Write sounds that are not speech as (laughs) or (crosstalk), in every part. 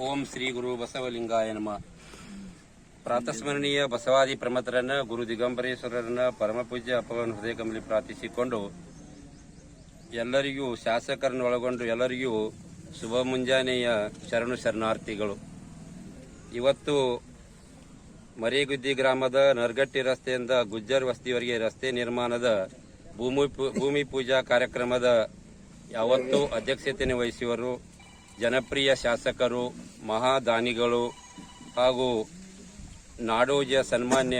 ಓಂ ಶ್ರೀ ಗುರು ಬಸವಲಿಂಗಾಯ ನಮ. ಪ್ರಾತಸ್ಮರಣೀಯ ಬಸವಾದಿ ಪ್ರಮತರನ್ನ ಗುರು ದಿಗಂಬರೇಶ್ವರರನ್ನ ಪರಮ ಪೂಜ್ಯ ಅಪ್ಪವನ್ನು ಹೃದಯ ಕಮಲಿ ಪ್ರಾರ್ಥಿಸಿಕೊಂಡು ಎಲ್ಲರಿಗೂ ಶಾಸಕರನ್ನು ಒಳಗೊಂಡು ಎಲ್ಲರಿಗೂ ಶುಭ ಮುಂಜಾನೆಯ ಶರಣು ಶರಣಾರ್ಥಿಗಳು. ಇವತ್ತು ಮರಿಗುದ್ದಿ ಗ್ರಾಮದ ನರ್ಗಟ್ಟಿ ರಸ್ತೆಯಿಂದ ಗುಜ್ಜರ್ ವಸ್ತಿಯವರಿಗೆ ರಸ್ತೆ ನಿರ್ಮಾಣದ ಭೂಮಿ ಭೂಮಿ ಪೂಜಾ ಕಾರ್ಯಕ್ರಮದ ಯಾವತ್ತೂ ಅಧ್ಯಕ್ಷತೆಯನ್ನು ವಹಿಸುವರು ಜನಪ್ರಿಯ ಶಾಸಕರು, ಮಹಾದಾನಿಗಳು ಹಾಗೂ ನಾಡೋಜ ಸನ್ಮಾನ್ಯ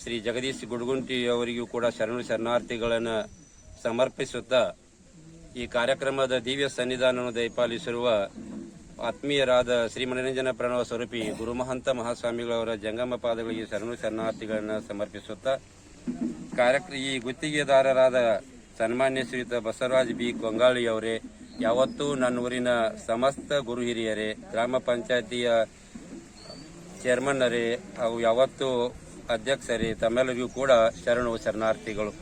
ಶ್ರೀ ಜಗದೀಶ್ ಗುಡ್ಗುಂಟಿ ಅವರಿಗೂ ಕೂಡ ಶರಣು ಶರಣಾರ್ಥಿಗಳನ್ನು ಸಮರ್ಪಿಸುತ್ತಾ ಈ ಕಾರ್ಯಕ್ರಮದ ದಿವ್ಯ ಸನ್ನಿಧಾನವನ್ನು ದಯಪಾಲಿಸಿರುವ ಆತ್ಮೀಯರಾದ ಶ್ರೀ ಮನರಂಜನ ಪ್ರಣವ ಸ್ವರೂಪಿ ಗುರುಮಹಂತ ಮಹಾಸ್ವಾಮಿಗಳವರ ಜಂಗಮ ಪಾದಗಳಿಗೆ ಶರಣು ಶರಣಾರ್ಥಿಗಳನ್ನು ಸಮರ್ಪಿಸುತ್ತಾ ಕಾರ್ಯಕ್ರ, ಈ ಗುತ್ತಿಗೆದಾರರಾದ ಸನ್ಮಾನ್ಯ ಶ್ರೀಯುತ ಬಸವರಾಜ್ ಬಿ. ಕೊಂಗಾಳಿ ಅವರೇ ಯಾವತ್ತೂ ನನ್ನ ಊರಿನ ಸಮಸ್ತ ಗುರು ಹಿರಿಯರೇ, ಗ್ರಾಮ ಪಂಚಾಯತಿಯ ಚೇರ್ಮನ್ನರೇ, ಹಾಗೂ ಯಾವತ್ತೂ ಅಧ್ಯಕ್ಷರೇ, ತಮ್ಮೆಲ್ಲರಿಗೂ ಕೂಡ ಶರಣು ಶರಣಾರ್ಥಿಗಳು.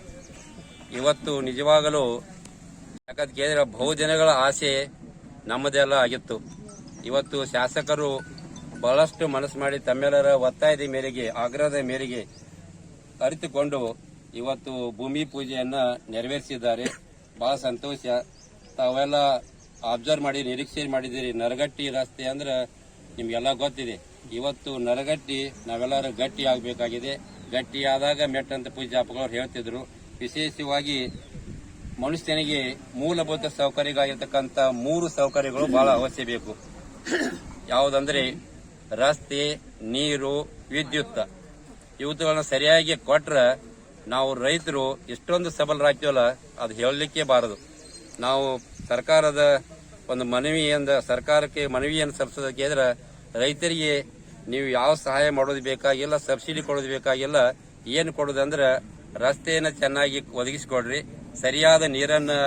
ಇವತ್ತು ನಿಜವಾಗಲೂ ಯಾಕಂತ ಕೇಂದ್ರ ಬಹುಜನಗಳ ಆಸೆ ನಮ್ಮದೆಲ್ಲ ಆಗಿತ್ತು. ಇವತ್ತು ಶಾಸಕರು ಬಹಳಷ್ಟು ಮನಸ್ಸು ಮಾಡಿ ತಮ್ಮೆಲ್ಲರ ಒತ್ತಾಯದ ಮೇರೆಗೆ, ಆಗ್ರಹದ ಮೇರೆಗೆ ಅರಿತುಕೊಂಡು ಇವತ್ತು ಭೂಮಿ ಪೂಜೆಯನ್ನ ನೆರವೇರಿಸಿದ್ದಾರೆ. ಬಹಳ ಸಂತೋಷ. ತಾವೆಲ್ಲ ಅಬ್ಸರ್ವ್ ಮಾಡಿ, ನಿರೀಕ್ಷೆ ಮಾಡಿದಿರಿ ನರಗಟ್ಟಿ ರಸ್ತೆ ಅಂದ್ರೆ ನಿಮ್ಗೆಲ್ಲ ಗೊತ್ತಿದೆ. ಇವತ್ತು ನರಗಟ್ಟಿ, ನಾವೆಲ್ಲರೂ ಗಟ್ಟಿ ಆಗಬೇಕಾಗಿದೆ. ಗಟ್ಟಿ ಆದಾಗ ಮೆಟ್ಟಂತ ಪೂಜಾಪಗಳು ಹೇಳ್ತಿದ್ರು. ವಿಶೇಷವಾಗಿ ಮನುಷ್ಯನಿಗೆ ಮೂಲಭೂತ ಸೌಕರ್ಯಗಳಾಗಿರ್ತಕ್ಕಂಥ ಮೂರು ಸೌಕರ್ಯಗಳು ಬಹಳ ಅವಶ್ಯ ಬೇಕು. ಯಾವುದಂದ್ರೆ ರಸ್ತೆ, ನೀರು, ವಿದ್ಯುತ್. ಇವತ್ತುಗಳನ್ನ ಸರಿಯಾಗಿ ಕೊಟ್ರ ನಾವು ರೈತರು ಎಷ್ಟೊಂದು ಸಬಲರಾಗ್ತೀವಲ್ಲ ಅದು ಹೇಳಲಿಕ್ಕೆ ಬಾರದು. ನಾವು ಸರ್ಕಾರದ ಒಂದು ಮನವಿಯಿಂದ, ಸರ್ಕಾರಕ್ಕೆ ಮನವಿಯನ್ನು ಸಲ್ಲಿಸೋದಕ್ಕೆ ಇದ್ರೆ ರೈತರಿಗೆ ನೀವು ಯಾವ ಸಹಾಯ ಮಾಡೋದು ಬೇಕಾಗಿಲ್ಲ, ಸಬ್ಸಿಡಿ ಕೊಡೋದು ಬೇಕಾಗಿಲ್ಲ, ಏನು ಕೊಡೋದಂದ್ರೆ ರಸ್ತೆಯನ್ನು ಚೆನ್ನಾಗಿ ಒದಗಿಸಿಕೊಡ್ರಿ. ಸರಿಯಾದ ನೀರನ್ನು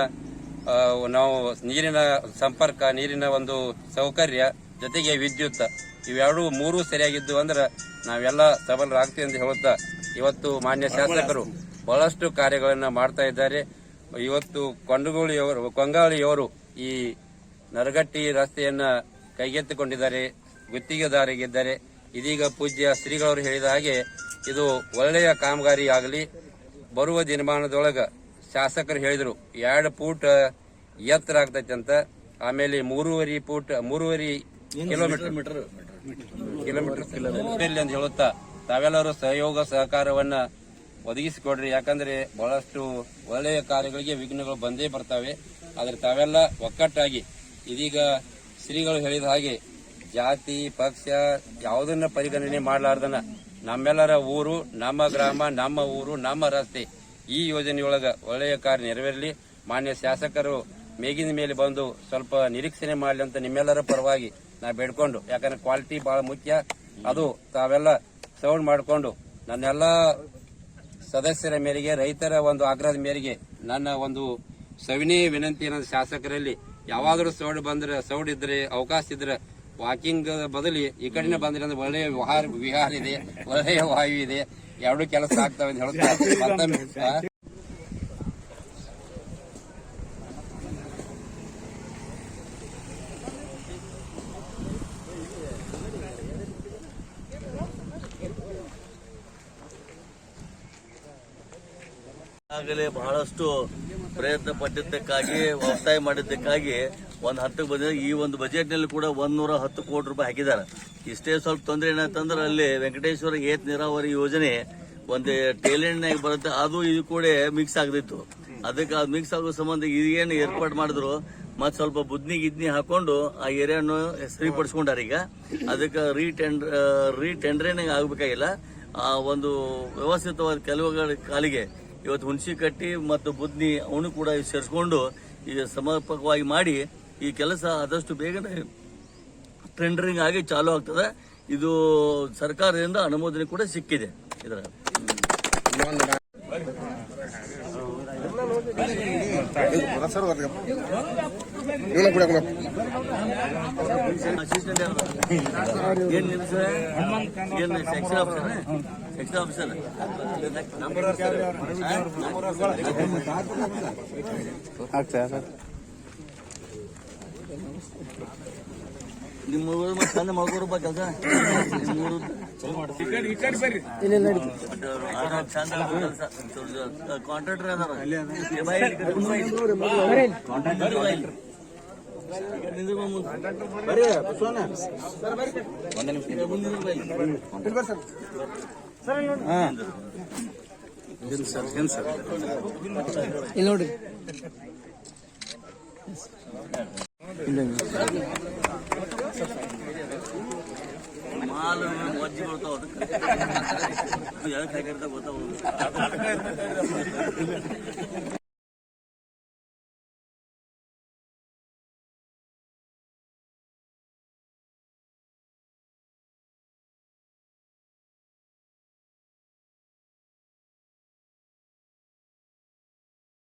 ನಾವು ನೀರಿನ ಸಂಪರ್ಕ, ನೀರಿನ ಒಂದು ಸೌಕರ್ಯ, ಜೊತೆಗೆ ವಿದ್ಯುತ್, ಇವೆರಡೂ ಮೂರು ಸರಿಯಾಗಿದ್ದು ಅಂದ್ರೆ ನಾವೆಲ್ಲ ಸಬಲರಾಗ್ತೀವಿ ಅಂತ ಹೇಳುತ್ತಾ ಇವತ್ತು ಮಾನ್ಯ ಶಾಸಕರು ಬಹಳಷ್ಟು ಕಾರ್ಯಗಳನ್ನು ಮಾಡ್ತಾ ಇದ್ದಾರೆ. ಇವತ್ತು ಕೊಂಡಗೋಳಿಯವರು ಕೊಂಗಾಳಿಯವರು ಈ ನರಗಟ್ಟಿ ರಸ್ತೆಯನ್ನ ಕೈಗೆತ್ತಿಕೊಂಡಿದ್ದಾರೆ ಗುತ್ತಿಗೆದಾರಿಗಿದ್ದಾರೆ ಇದೀಗ ಪೂಜ್ಯ ಶ್ರೀಗಳವರು ಹೇಳಿದ ಹಾಗೆ ಇದು ಒಳ್ಳೆಯ ಕಾಮಗಾರಿ ಆಗಲಿ. ಬರುವ ದಿನಮಾನದೊಳಗೆ ಶಾಸಕರು ಹೇಳಿದರು ಎರಡು ಫೂಟ್ ಎತ್ತರ ಆಗ್ತೈತೆ ಅಂತ. ಆಮೇಲೆ ಮೂರುವರೆ ಫೂಟ್ ಮೂರುವರೆ ಕಿಲೋಮೀಟರ್. ಕಿಲೋಮೀಟರ್ ಅಂತ ಹೇಳುತ್ತಾ ತಾವೆಲ್ಲರೂ ಸಹಯೋಗ ಸಹಕಾರವನ್ನ ಒದಗಿಸಿಕೊಡ್ರಿ. ಯಾಕಂದ್ರೆ ಬಹಳಷ್ಟು ಒಳ್ಳೆಯ ಕಾರ್ಯಗಳಿಗೆ ವಿಘ್ನಗಳು ಬಂದೇ ಬರ್ತವೆ. ಆದ್ರೆ ತಾವೆಲ್ಲ ಒಕ್ಕಟ್ಟಾಗಿ, ಇದೀಗ ಶ್ರೀಗಳು ಹೇಳಿದ ಹಾಗೆ ಜಾತಿ, ಪಕ್ಷ ಯಾವುದನ್ನ ಪರಿಗಣನೆ ಮಾಡಲಾರ್ದನ ನಮ್ಮೆಲ್ಲರ ಊರು, ನಮ್ಮ ಗ್ರಾಮ, ನಮ್ಮ ಊರು, ನಮ್ಮ ರಸ್ತೆ ಈ ಯೋಜನೆಯೊಳಗ ಒಳ್ಳೆಯ ಕಾರ್ಯ ನೆರವೇರಲಿ. ಮಾನ್ಯ ಶಾಸಕರು ಮೇಗಿನ ಮೇಲೆ ಬಂದು ಸ್ವಲ್ಪ ನಿರೀಕ್ಷಣೆ ಮಾಡಲಿ ಅಂತ ನಿಮ್ಮೆಲ್ಲರ ಪರವಾಗಿ ನಾ ಬೇಡ್ಕೊಂಡು, ಯಾಕಂದ್ರೆ ಕ್ವಾಲಿಟಿ ಬಹಳ ಮುಖ್ಯ. ಅದು ತಾವೆಲ್ಲ ಸೌಂಡ್ ಮಾಡಿಕೊಂಡು ನನ್ನೆಲ್ಲ ಸದಸ್ಯರ ಮೇರೆಗೆ ರೈತರ ಒಂದು ಆಗ್ರಹದ ಮೇರೆಗೆ ನನ್ನ ಒಂದು ಸವಿನೇ ವಿನಂತಿ ಅನ್ನೋದು ಶಾಸಕರಲ್ಲಿ ಯಾವಾದರೂ ಸೌಡ್ ಬಂದ್ರೆ ಸೌಡ್ ಇದ್ರೆ ಅವಕಾಶ ಇದ್ರೆ ವಾಕಿಂಗ್ ಬದಲಿ ಈ ಕಡೆನೇ ಬಂದ್ರೆ ಅಂದ್ರೆ ಒಳ್ಳೆಯ ವಿಹಾರ ವಿಹಾರ ಇದೆ ಒಳ್ಳೆಯ ವಾಯು ಇದೆ ಎರಡು ಕೆಲಸ ಆಗ್ತಾವೆ ಅಂತ ಹೇಳ್ತಾ (laughs) ಆಗಲೇ ಬಹಳಷ್ಟು ಪ್ರಯತ್ನ ಪಟ್ಟಿದ್ದಕ್ಕಾಗಿ, ಒತ್ತಾಯ ಮಾಡಿದ್ದಕ್ಕಾಗಿ ಒಂದು ಹತ್ತಕ್ಕೆ ಬಂದಿದೆ. ಈ ಒಂದು ಬಜೆಟ್ನಲ್ಲಿ ಕೂಡ ಒಂದೂರ ಹತ್ತು ಕೋಟಿ ರೂಪಾಯಿ ಹಾಕಿದ್ದಾರೆ. ಇಷ್ಟೇ ಸ್ವಲ್ಪ ತೊಂದರೆ ಏನಂತಂದ್ರೆ ಅಲ್ಲಿ ವೆಂಕಟೇಶ್ವರ ಏತ್ ನೀರಾವರಿ ಯೋಜನೆ ಒಂದು ಟೇಲೆಂಟ್ನಾಗ ಬರುತ್ತೆ. ಅದು ಇದು ಕೂಡ ಮಿಕ್ಸ್ ಆಗದಿತ್ತು ಅದಕ್ಕೆ ಅದು ಮಿಕ್ಸ್ ಆಗೋ ಸಂಬಂಧ ಇದೇನು ಏರ್ಪಾಡು ಮಾಡಿದ್ರು, ಮತ್ತೆ ಸ್ವಲ್ಪ ಬುದ್ನಿ ಗಿದ್ನಿ ಹಾಕೊಂಡು ಆ ಏರಿಯಾನು ಸರಿಪಡಿಸ್ಕೊಂಡಾರ ಈಗ. ಅದಕ್ಕೆ ರೀಟೆಂಡ್ರ್ ರೀಟೆಂಡರಿಂಗ್ ಆಗಬೇಕಾಗಿಲ್ಲ. ಆ, ಒಂದು ವ್ಯವಸ್ಥಿತವಾದ ಕೆಲವು ಕಾಲಿಗೆ ಇವತ್ತು ಹುಣಸಿ ಕಟ್ಟಿ ಮತ್ತು ಬುದ್ನಿ ಅವನು ಕೂಡ ಸೇರಿಸ್ಕೊಂಡು ಈಗ ಸಮರ್ಪಕವಾಗಿ ಮಾಡಿ ಈ ಕೆಲಸ ಆದಷ್ಟು ಬೇಗನೆ ಟೆಂಡರಿಂಗ್ ಆಗಿ ಚಾಲು ಆಗ್ತದೆ. ಇದು ಸರ್ಕಾರದಿಂದ ಅನುಮೋದನೆ ಕೂಡ ಸಿಕ್ಕಿದೆ. ಇದರ ಏನ್ ನಿಲ್ಸ ಏನ್ ಸೆಕ್ಷನ್ ಆಫೀಸರ್ ಸೆಕ್ಷನ್ ಆಫೀಸರ್ ನಿಮ್ಮ ಊರು ಮತ್ತೆ ಚಂದ ಮಾಡ್ಕೊಡಪ್ಪ ಕೆಲಸ ನಿಮ್ಮ ಊರು ಚಂದ ಕೆಲಸ ಅದಾರ. ಮುಂದೆ ಬಾ ಇಲ್ಲಿ. ಕಾಂಟ್ರಾಕ್ಟರ್ ಬಾ ಇಲ್ಲಿ. ಈ ಕಡೆ ನಿಂದ್ರು ಬಾ ಮುಂದೆ. ಈ ಕಡೆ ಮುಂದೆ ನಿಂದ್ರು ಬಾ ಇಲ್ಲಿ. ಇಲ್ಲಿ ನೋಡ್ರಿ ಮಾಲು ಮಜ್ಜಿ ಬರ್ತಾವ ಅದಕ್ಕೆ ಎದಕ್ಕೆ ಹಾಕಿರ್ತಾವ ಗೊತ್ತಾವ